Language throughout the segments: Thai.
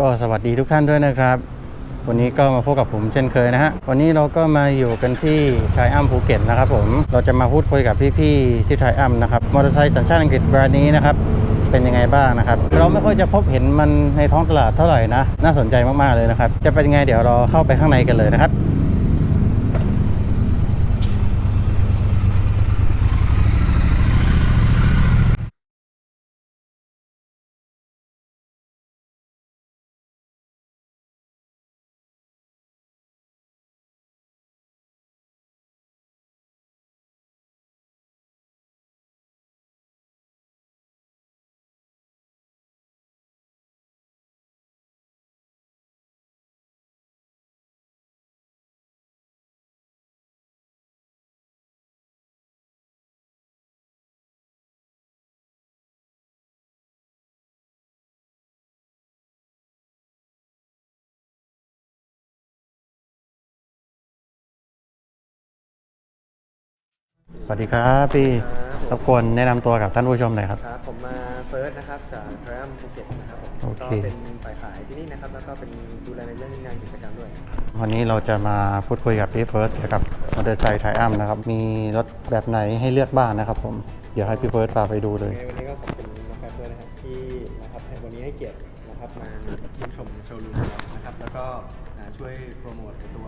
ก็สวัสดีทุกท่านด้วยนะครับ วันนี้ก็มาพบกับผมเช่นเคยนะฮะ วันนี้เราก็มาอยู่กันที่ชายอ้ำภูเก็ตนะครับผม เราจะมาพูดคุยกับพี่ๆที่ชายอ้ำนะครับ มอเตอร์ไซค์สัญชาติอังกฤษแบรนด์นี้นะครับ เป็นยังไงบ้างนะครับ เราไม่ค่อยจะพบเห็นมันในท้องตลาดเท่าไหร่นะ น่าสนใจมากๆเลยนะครับ จะเป็นยังไงเดี๋ยวเราเข้าไปข้างในกันเลยนะครับ สวัสดีครับพี่รบกวนแนะนำตัวกับท่านผู้ชมหน่อยครับ ครับผมมาเฟิร์สนะครับจากทริอัมภูเก็ตนะครับผมโอเค ก็เป็นฝ่ายขายที่นี่นะครับ แล้วก็เป็นดูแลในเรื่องงานกิจกรรมด้วย วันนี้เราจะมาพูดคุยกับพี่เฟิร์สเกี่ยวกับมอเตอร์ไซค์ไทอัมนะครับ มีรถแบบไหนให้เลือกบ้างนะครับผม เดี๋ยวให้พี่เฟิร์สพาไปดูเลยในวันนี้ก็ขอบคุณน้องแฟบด้วยนะครับที่นะครับให้วันนี้ให้เกียรตินะครับมาเยี่ยมชมโชว์รูมของเรานะครับ แล้วก็อ่าช่วยโปรโมทในตัว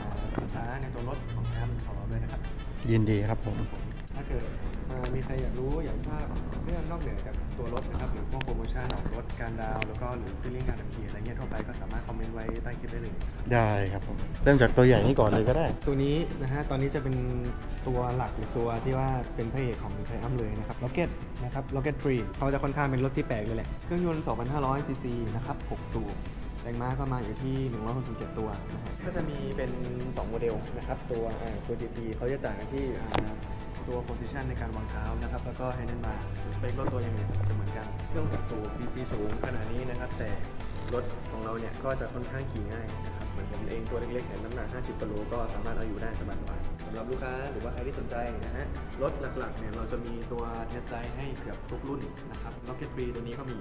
อ่าสินค้าในตัวรถของทางของเราด้วยนะครับ ยินดีครับผม ถ้าเกิดอ่ามีใครอยากรู้อยากทราบเรื่องนอกเหนือจากตัวรถนะครับหรือพวกโปรโมชั่นของรถการดาวน์แล้วก็หรือฟีลลิ่งการขับขี่อะไรเงี้ยทั่วไปก็สามารถคอมเมนต์ไว้ใต้คลิปได้เลย ได้ครับผม เริ่มจากตัวใหญ่นี่ก่อนเลยก็ได้ ตัวนี้นะฮะ ตอนนี้จะเป็นตัวหลักหรือตัวที่ว่าเป็นพระเอกของไทอัมเลยนะครับ Rocket นะครับ Rocket 3เขาจะค่อนข้างเป็นรถที่แปลกเลยแหละ เครื่องยนต์ 2,500ซีซีนะครับ 6 สูบ แรงม้าก็มาอยู่ที่ 167 ตัวนะฮะก็จะมีเป็น 2 โมเดลนะครับ ตัวอ่าตัว GT เขาจะต่างกันที่ตัว position ในการวางเท้านะครับ แล้วก็ handle bar สเปครถตัวอย่างอื่นจะเหมือนกันเครื่องสูบ CC สูงขนาดนี้นะครับ แต่รถของเราเนี่ยก็จะค่อนข้างขี่ง่ายนะครับเหมือนผมเองตัวเล็กๆแต่น้ำหนัก 50กิโลก็สามารถเอาอยู่ได้สบายๆสำหรับลูกค้าหรือว่าใครที่สนใจนะฮะรถหลักๆเนี่ยเราจะมีตัวเทสไดให้เกือบทุกรุ่นนะครับ Rocket 3ตัวนี้ก็มี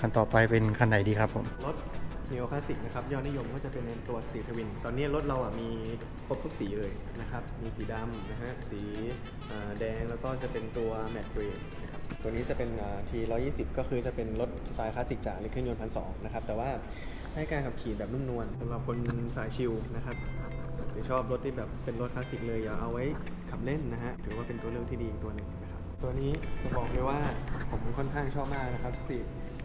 คันต่อไปเป็นคันไหนดีครับผม รถ Neo Classic นะครับยอดนิยมก็จะเป็นในตัวสีทวิน ตอนนี้รถเราอะมีครบทุกสีเลยนะครับ มีสีดำนะฮะสีแดงแล้วก็จะเป็นตัวแมตต์เกรย์นะครับตัวนี้จะเป็นอ่า T120 ก็คือจะเป็นรถสไตล์คลาสสิกจ๋าในเครื่องยนต์พันสองนะครับ แต่ว่าให้การขับขี่แบบนุ่มนวลสำหรับคนสายชิลนะครับหรือชอบรถที่แบบเป็นรถคลาสสิกเลยอย่าเอาไว้ขับเล่นนะฮะถือว่าเป็นตัวเลือกที่ดีอีกตัวหนึ่งนะครับตัวนี้จะบอกเลยว่าผมค่อนข้างชอบมากนะครับ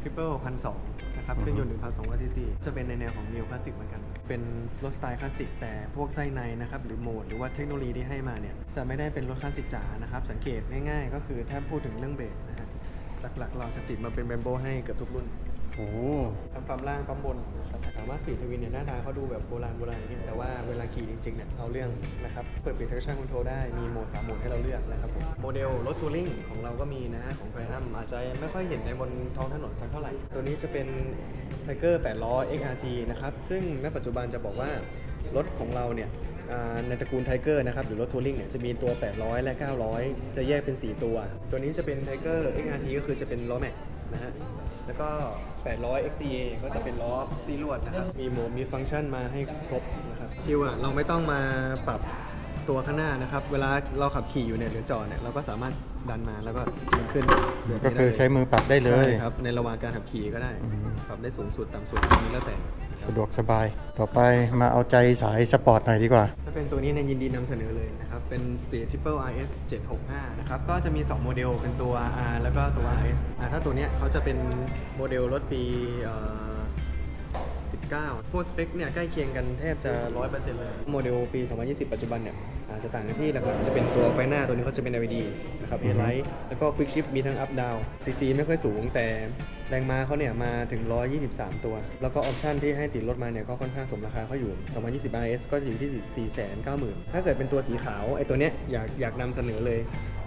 Street Triple พันสองนะครับเครื่องยนต์1,200ซีซีจะเป็นในแนวของ Neo Classic เหมือนกัน เป็นรถสไตล์คลาสสิกแต่พวกไส้ในนะครับหรือโหมดหรือว่าเทคโนโลยีที่ให้มาเนี่ยจะไม่ได้เป็นรถคลาสสิกจ๋านะครับสังเกตง่ายๆ ก็คือถ้าพูดถึงเรื่องเบรกนะฮะหลักๆ เราจะติดมาเป็นแบมโบให้เกือบทุกรุ่นโอ้ทั้งปั๊มล่างปั๊มบนนะครับถามว่าสปีดทวินเนี่ยหน้าตาเขาดูแบบโบราณโบราณอย่างนี้แต่ว่าเวาขี่จริงๆเนี่ยเอาเรื่องนะครับเปิดปิด traction control ได้มีโหมดสามโหมดให้เราเลือกนะครับผมโมเดลรถทัวริงของเราก็มีนะฮะของไ r ร m อาจจะไม่ค่อยเห็นในบนท้องถนนสักเท่าไหร่ ตัวนี้จะเป็น Tiger 8ล้อ XRT นะครับซึ่งณปัจจุบันจะบอกว่ารถของเราเนี่ยในตระกูลไทเกอร์นะครับหรือรถทัวริงเนี่ยจะมีตัว 800 และ 900 จะแยกเป็น 4 ตัว ตัวนี้จะเป็น Tiger XRT ก็คือจะเป็นล้อแม็กนะฮะ ก็ 800 XCA ก็จะเป็นล้อซีลวดนะครับ มีโหมดมีฟังก์ชันมาให้ครบนะครับคิวอะเราไม่ต้องมาปรับตัวข้างหน้านะครับ เวลาเราขับขี่อยู่เนี่ยหรือจอดเนี่ยเราก็สามารถ ดันมาแล้วก็มันขึ้นแบบนี้ก็คือได้ใช้มือปรับได้เลยใช่ครับในระหว่างการขับขี่ก็ได้อืม ปรับได้สูงสุดต่ำสุดอันนี้แล้วแต่นะครับสะดวกสบาย ต่อไปมาเอาใจสายสปอร์ตหน่อยดีกว่า ถ้าเป็นตัวนี้เนี่ยยินดีนำเสนอเลยนะครับ เป็น Street Triple RS 765 นะครับ ก็จะมี 2 โมเดลเป็นตัว R แล้วก็ตัว RS อ่าถ้าตัวเนี้ยเขาจะเป็นโมเดลรถปีเอ่อ 19พวกสเปคเนี่ยใกล้เคียงกันแทบจะ 100%เลย โมเดลปี 2020 ปัจจุบันเนี่ย อาจจะต่างกันที่หลักๆจะเป็นตัวไฟหน้าตัวนี้เขาจะเป็น LED นะครับอือฮึ headlight แล้วก็ Quick Shift มีทั้ง up down CC ไม่ค่อยสูง แต่แรงม้าเขาเนี่ยมาถึง 123 ตัว แล้วก็ออปชันที่ให้ติดรถมาเนี่ยก็ค่อนข้างสมราคาเขาอยู่ 2020 RS ก็จะอยู่ที่ 490,000 ถ้าเกิดเป็นตัวสีขาวไอ้ตัวเนี้ยอยากอยากนำเสนอเลย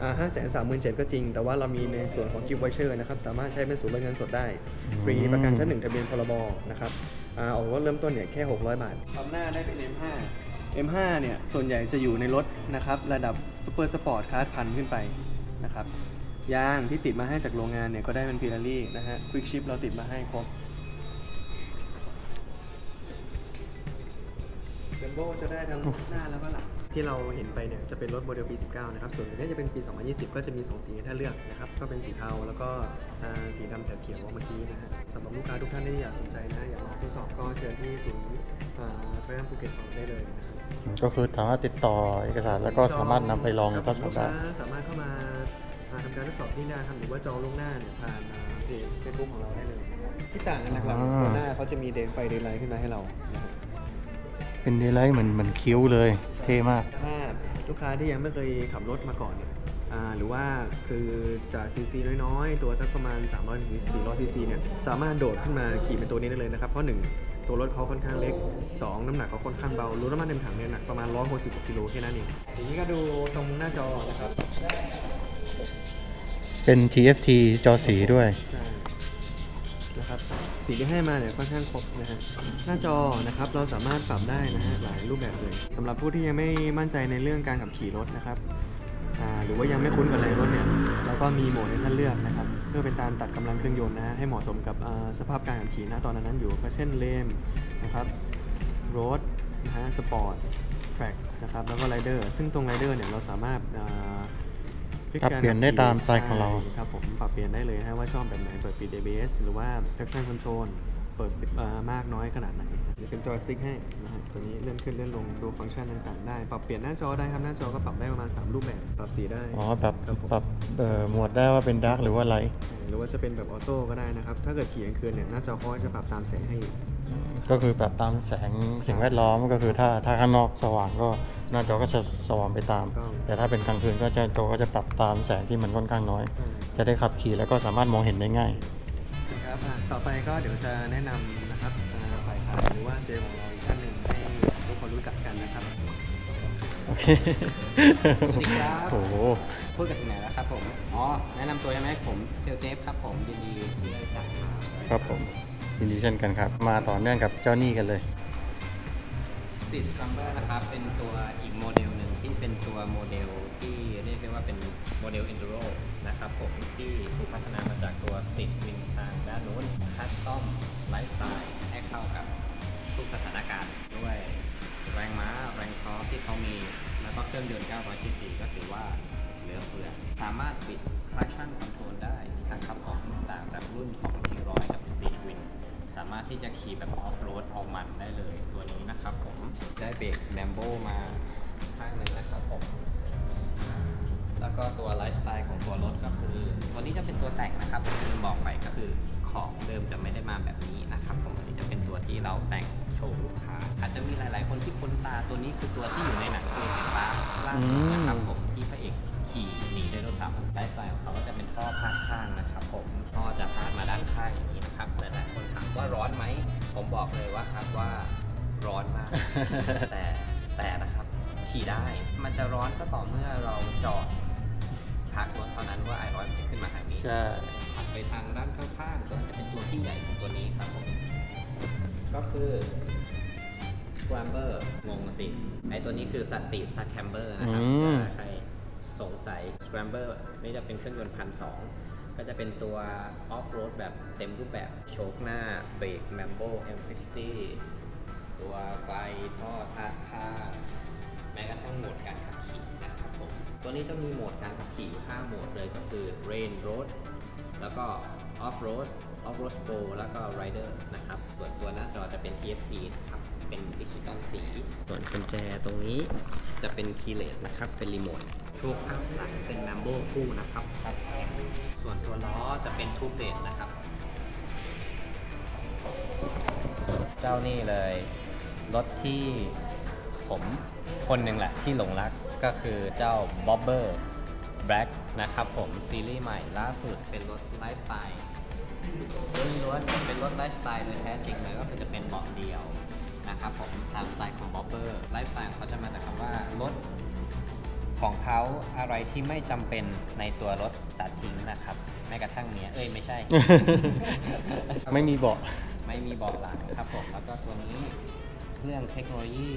อ่า537,000 ก็จริง แต่ว่าเรามีในส่วนของ Gift Voucher นะครับสามารถใช้เป็นศูนย์บริการเงินสดได้ ฟรีประกันชั้นหนึ่งทะเบียนพรบนะครับอ่าออกรถเริ่มต้นเนี่ยแค่ 600 บาทความหน้าได้เป็น M5 M5 เนี่ยส่วนใหญ่จะอยู่ในรถนะครับระดับซูเปอร์สปอร์ตคลาสพันขึ้นไปนะครับยางที่ติดมาให้จากโรงงานเนี่ยก็ได้เป็นพิลารี่นะฮะควิกชิปเราติดมาให้ครบเซมโบจะได้ทั้งหน้าแล้วก็หลัง ที่เราเห็นไปเนี่ยจะเป็นรถโมเดลปี 19 นะครับ ส่วนอันนี้จะเป็นปี 2020 ก็จะมี 2 สีให้ท่านเลือกนะครับ ก็เป็นสีเทาแล้วก็อ่าสีดำแถบเขียวเมื่อกี้นะฮะสำหรับลูกค้าทุกท่านที่อยากสนใจนะอยากลองทดสอบก็เชิญที่ศูนย์ทรีอัมภูเก็ตของเราได้เลยนะครับก็คือสามารถติดต่อเอกสารแล้วก็สามารถนำไปลองทดสอบได้ ลูกค้าสามารถเข้ามาอ่าทำการทดสอบที่หน้าครับหรือว่าจองล่วงหน้าเนี่ยผ่านเพจเฟซบุ๊กของเราได้เลยนะครับที่ต่างกันหลักอ่าๆตัวหน้าเขาจะมีเดนไฟเดนไลท์ขึ้นมาให้เรานะครับ เป็นเดลไลท์เหมือนเหมือนคิ้วเลย เท่มาก ถ้าลูกค้าที่ยังไม่เคยขับรถมาก่อนเนี่ยอ่าหรือว่าคือจากซีซีน้อยๆ ตัวสักประมาณ 300ถึง400ซีซีเนี่ยสามารถโดดขึ้นมาขี่เป็นตัวนี้ได้เลยนะครับ เพราะหนึ่งตัวรถเขาค่อนข้างเล็ก 2 น้ำหนักเขาค่อนข้างเบารถน้ำมันเต็มถังเนี่ยหนักประมาณ 160กว่ากิโลแค่นั้นเองทีนี้ก็ดูตรงหน้าจอนะครับ เป็น TFT จอสีด้วย ใช่นะครับ สีที่ให้มาเนี่ยค่อนข้างครบนะฮะหน้าจอนะครับเราสามารถปรับได้นะฮะหลายรูปแบบเลยสำหรับผู้ที่ยังไม่มั่นใจในเรื่องการขับขี่รถนะครับหรือว่ายังไม่คุ้นกับแรงรถเนี่ยเราก็มีโหมดให้ท่านเลือกนะครับเพื่อเป็นการตัดกำลังเครื่องยนต์นะฮะให้เหมาะสมกับสภาพการขับขี่ณตอนนั้นอยู่ก็เช่นเลมนะครับโรดนะฮะสปอร์ตแทร็กนะครับแล้วก็ไรเดอร์ซึ่งตรงไรเดอร์เนี่ยเราสามารถ ปรับเปลี่ยนได้ตามสไตล์ของเราใช่ครับผมปรับเปลี่ยนได้เลยนะว่าชอบแบบไหนเปิดปิด ABS หรือว่า traction control เปิดปิดเอ่อมากน้อยขนาดไหนจะเป็นจอยสติ๊กให้นะฮะตัวนี้เลื่อนขึ้นเลื่อนลงดูฟังก์ชันต่างๆได้ ปรับเปลี่ยนหน้าจอได้ครับหน้าจอก็ปรับได้ประมาณ 3 รูปแบบปรับสีได้อ๋อปรับครับผมปรับเอ่อหมวดได้ว่าเป็นดาร์กหรือว่าไลท์หรือว่าจะเป็นแบบออโต้ก็ได้นะครับถ้าเกิดขี่กลางคืนเนี่ยหน้าจอเขาก็จะปรับตามแสงให้ ก็คือปรับตามแสงสิ่งแวดล้อมก็คือถ้าถ้าข้างนอกสว่างก็ หน้าจอก็จะสว่างไปตามถูกต้อง แต่ถ้าเป็นกลางคืนก็จะจอก็จะปรับตามแสงที่มันค่อนข้างน้อยใช่จะได้ขับขี่แล้วก็สามารถมองเห็นได้ง่าย นะครับอะต่อไปก็เดี๋ยวจะแนะนำนะครับอ่าฝ่ายขายหรือว่าเซลล์ของเราอีกท่านหนึ่งให้ทุกคนรู้จักกันนะครับ โอเคสวัสดีครับ โอ้โหพูดกันถึงไหนแล้วครับผม อ๋อ แนะนำตัวใช่ไหมผมเซลเจฟครับผมยินดีที่ได้รู้จักครับครับผมยินดีเช่นกันครับ มาต่อเนื่องกับเจ้าหนี้กันเลย สติสครัมเบอร์นะครับ เป็นตัวอีกโมเดลหนึ่งที่เป็นตัวโมเดลที่เรียกได้ว่าเป็นโมเดล Enduro นะครับผมที่ถูกพัฒนามาจากตัวสติดวิงทางด้านนู้นคัสตอมไลฟ์สไตล์ให้เข้ากับทุกสถานการณ์ด้วยแรงม้าแรงท้อที่เขามี แล้วก็เครื่องยนต์900 cc ก็ถือว่าเหลือเฟือ สามารถปิด traction control ได้นะครับผมต่างจากรุ่นารถที่จะขี่แบบออฟโรดเอามันได้เลยตัวนี้นะครับผมได้เบรกแลมโบมาข้างหนึ่งนะครับผมแล้วก็ตัวไลฟ์สไตล์ของตัวรถก็คือ ตัวนี้จะเป็นตัวแต่งนะครับที่ลืมบอกไปก็คือของเดิมจะไม่ได้มาแบบนี้นะครับผมอันนี้จะเป็นตัวที่เราแต่งโชว์ลูกค้าอาจจะมีหลาย ๆ คนที่คุ้นตาตัวนี้คือตัวที่อยู่ในหนังตัวไฟฟ้าล่าสุดนะครับผมที่พระเอกขี่หนีไดโนเสาร์ไลฟ์สไตล์ของเขาก็จะเป็นท่อข้างๆนะครับผมท่อจะพาดมาด้านข้างอย่างนี้นะครับหลายๆคน ว่าร้อนไหม ผมบอกเลยว่าครับว่าร้อนมาก แต่แต่นะครับ ขี่ได้ มันจะร้อนก็ต่อเมื่อเราจอดพักรถเท่านั้นว่าไอร้อนจะขึ้นมาทางนี้ ใช่ถัดไปทางด้านข้างๆก็จะเป็นตัวที่ใหญ่ของตัวนี้ครับผมก็คือ scrambler งงสิ ไอตัวนี้คือสติสแคมเบอร์นะครับอืมถ้าใครสงสัย scrambler นี่จะเป็นเครื่องยนต์พันสอง ก็จะเป็นตัว off road แบบเต็มรูปแบบโชคหน้าเบรก Mambo M50 ตัวไฟท่อท่าท่าแม้กระทั่งโหมดการขับขี่นะครับผมตัวนี้จะมีโหมดการขับขี่อยู่5โหมดเลยก็คือ rain road แล้วก็ off road off road pro แล้วก็ rider นะครับส่วนตัวหน้าจอจะเป็น TFT นะครับเป็นดิจิตอลสี ส่วนกุญแจตรงนี้จะเป็นคีย์เลสนะครับเป็นรีโมท โชคอัพหลังเป็น Mambo คู่นะครับ ส่วนตัวล้อจะเป็นทูบเบสนะครับเจ้านี่เลยรถที่ผมคนหนึ่งแหละที่หลงรักก็คือเจ้า Bobber Black นะครับผมซีรีส์ใหม่ล่าสุดเป็นรถไลฟ์สไตล์ล้วนๆเป็นรถไลฟ์สไตล์โดยแท้จริงเลยก็คือจะเป็นเบาะเดียวนะครับผมตามสไตล์ของ Bobber ไลฟ์สไตล์เขาจะมาจากคำว่ารถ ของเขาอะไรที่ไม่จำเป็นในตัวรถตัดทิ้งนะครับ แม้กระทั่งเนี้ยเอ้ยไม่ใช่ ไม่มีเบาะ ไม่มีเบาะหลังครับผม แล้วก็ตัวนี้เครื่องเทคโนโลยี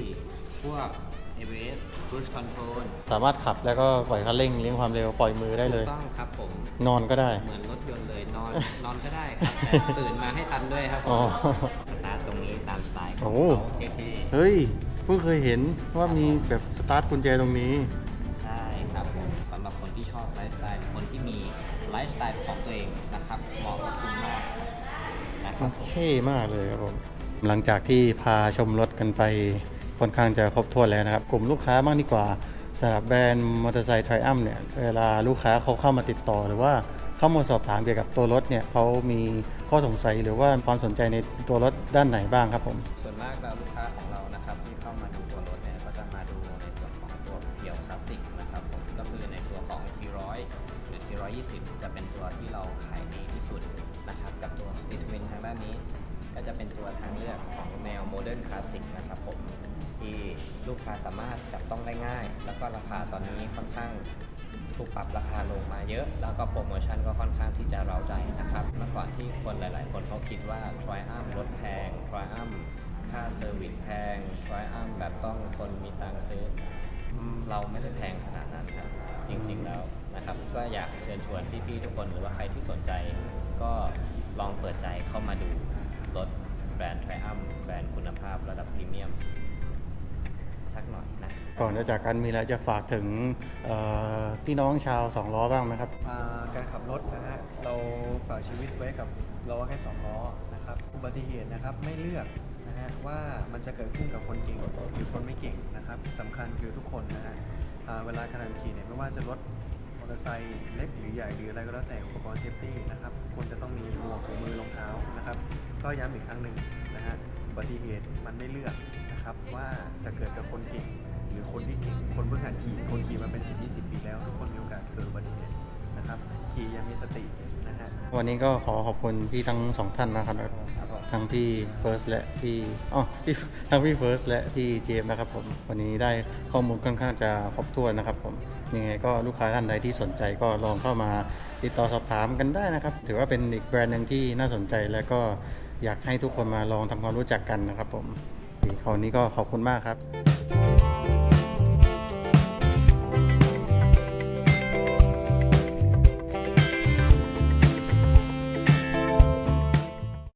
พวก ABS Cruise Control สามารถขับแล้วก็ปล่อยคันเร่งเลี้ยงความเร็วปล่อยมือได้เลย ถูกต้องครับผม นอนก็ได้ เหมือนรถยนต์เลยนอน นอนก็ได้ครับแต่ตื่นมาให้ทันด้วยครับผอ๋อมสตาร์ทตรงนี้ตามสไตล์ของโอ้ เขาเท่เฮ้ยๆเพิ่งเคยเห็นว่ามีแบบสตาร์ทกุญแจตรงนี้ใช่ครับผมสำหรับคนที่ชอบไลฟ์สไตล์หรือคนที่มีไลฟ์สไตล์ของตัวเองนะครับเหมาะกับคุณมากนะครับผม เท่มากเลยครับผม หลังจากที่พาชมรถกันไปค่อนข้างจะครบถ้วนแล้วนะครับ กลุ่มลูกค้าบ้างดีกว่าสำหรับแบรนด์มอเตอร์ไซค์ไทรอัมเนี่ยเวลาลูกค้าเขาเข้ามาติดต่อ หรือว่าเข้ามาสอบถามเกี่ยวกับตัวรถเนี่ยเขามีข้อสงสัยหรือว่าความสนใจในตัวรถด้านไหนบ้างครับผม ส่วนมากแล้วลูกค้าของเรานะครับที่เข้ามาดูตัวรถเนี่ยก็จะมาดูในส่วนของตัวเพียวคลาสสิกนะครับผม ก็คือในตัวของ T100 หรือ T120 จะเป็นตัวที่เราขายดีที่สุดนะครับกับตัว Street w i n ทางด้านนี้ ก็จะเป็นตัวทางเลือกของแนวโมเดิร์นคลาสสิกนะครับผมที่ลูกค้าสามารถจับต้องได้ง่าย แล้วก็ราคาตอนนี้ค่อนข้างถูกปรับราคาลงมาเยอะ แล้วก็โปรโมชั่นก็ค่อนข้างที่จะเราใจนะครับ เมื่อก่อนที่คนหลาย ๆ คนเขาคิดว่า t r i u m รถแพง t r i u m ค่าเซอร์วิสแพง t r i u m แบบต้องคนมีตังค์ซื้อ เราไม่ได้แพงขนาดนั้นครับจริง ๆแล้วนะครับ ก็อยากเชิญชวนพี่ๆทุกคนหรือว่าใครที่สนใจ ก็ลองเปิดใจเข้ามาดูรถแบรนด์ t r i u m แบรนด์คุณภาพระดับพรีเมียมสักหน่อยนะ ก่อนจะจากกันมีอะไรจะฝากถึงเอ่อพี่น้องชาวสองล้อบ้างไหมครับ อ่าการขับรถนะฮะเราฝากชีวิตไว้กับล้อแค่สองล้อนะครับอุบัติเหตุนะครับไม่เลือกนะฮะ ว่ามันจะเกิดขึ้นกับคนเก่งหรือคนไม่เก่งนะครับสำคัญคือทุกคนนะฮะเวลาการขับขี่เนี่ยไม่ว่าจะรถมอเตอร์ไซค์เล็กหรือใหญ่หรืออะไรก็แล้วแต่อุปกรณ์เซฟตี้นะครับควรจะต้องมีหมวกถุงมือรองเท้านะครับ ก็ย้ำอีกครั้งหนึ่งนะฮะอุบัติเหตุมันไม่เลือกนะครับว่าจะเกิดกับคนเก่งหรือคนที่เก่งคนเพิ่งหัดขี่คนขี่มาเป็น 10 20 ปีแล้ว ทุกคนมีโอกาสเกิดอุบัติเหตุนะครับขี่ยังมีสตินะฮะวันนี้ก็ขอขอบคุณพี่ทั้งสองท่านนะครับครับ ทั้งพี่เฟิร์สและพี่อ๋อพี่ทั้งพี่เฟิร์สและพี่เจมส์นะครับผมวันนี้ได้ข้อมูลค่อนข้างจะครบถ้วนนะครับผมยังไงก็ลูกค้าท่านใดที่สนใจก็ลองเข้ามาติดต่อสอบถามกันได้นะครับ ถือว่าเป็นอีกแบรนด์หนึ่งที่น่าสนใจและก็อยากให้ทุกคนมาลองทำความรู้จักกันนะครับผมคราวนี้ก็ขอบคุณมากครับ